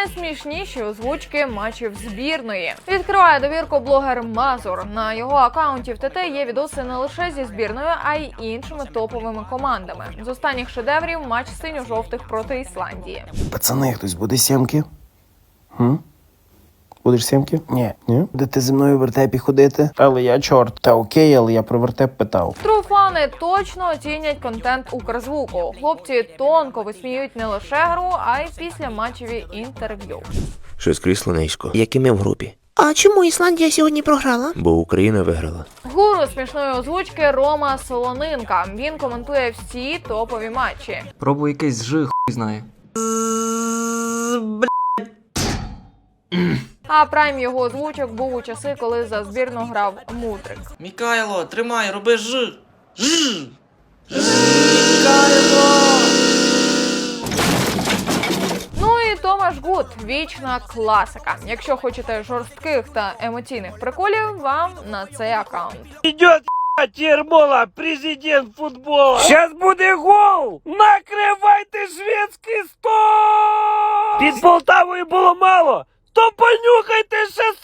найсмішніші озвучки матчів збірної. Відкриває довірку блогер Мазур. На його акаунті в ТТ є відоси не лише зі збірною, а й іншими топовими командами. З останніх шедеврів матч синьо-жовтих проти Ісландії. Пацани, хтось буде сімки? Хм? Будеш сімки? Ні. Ні? Будете зі мною в вертепі ходити? Але я чорт. Та окей, але я про вертеп питав. Труфани точно оцінять контент Укрзвуку. Хлопці тонко висміюють не лише гру, а й після матчеві інтерв'ю. Щось крісло низько. Як і ми в групі. А чому Ісландія сьогодні програла? Бо Україна виграла. Гуру смішної озвучки Рома Солонинка. Він коментує всі топові матчі. Пробуй якийсь жи, хуй знає. А прайм його озвучок був у часи, коли за збірну грав Мудрик. Мікайло, тримай, роби ж. Ж. Мікайло! Ну і Томаш Гуд, вічна класика. Якщо хочете жорстких та емоційних приколів, вам на цей аккаунт. Идет Термола, президент футбола. Сейчас буде гол. Накривайте шведський стол. Під Полтавою було мало. То понюхайте ще.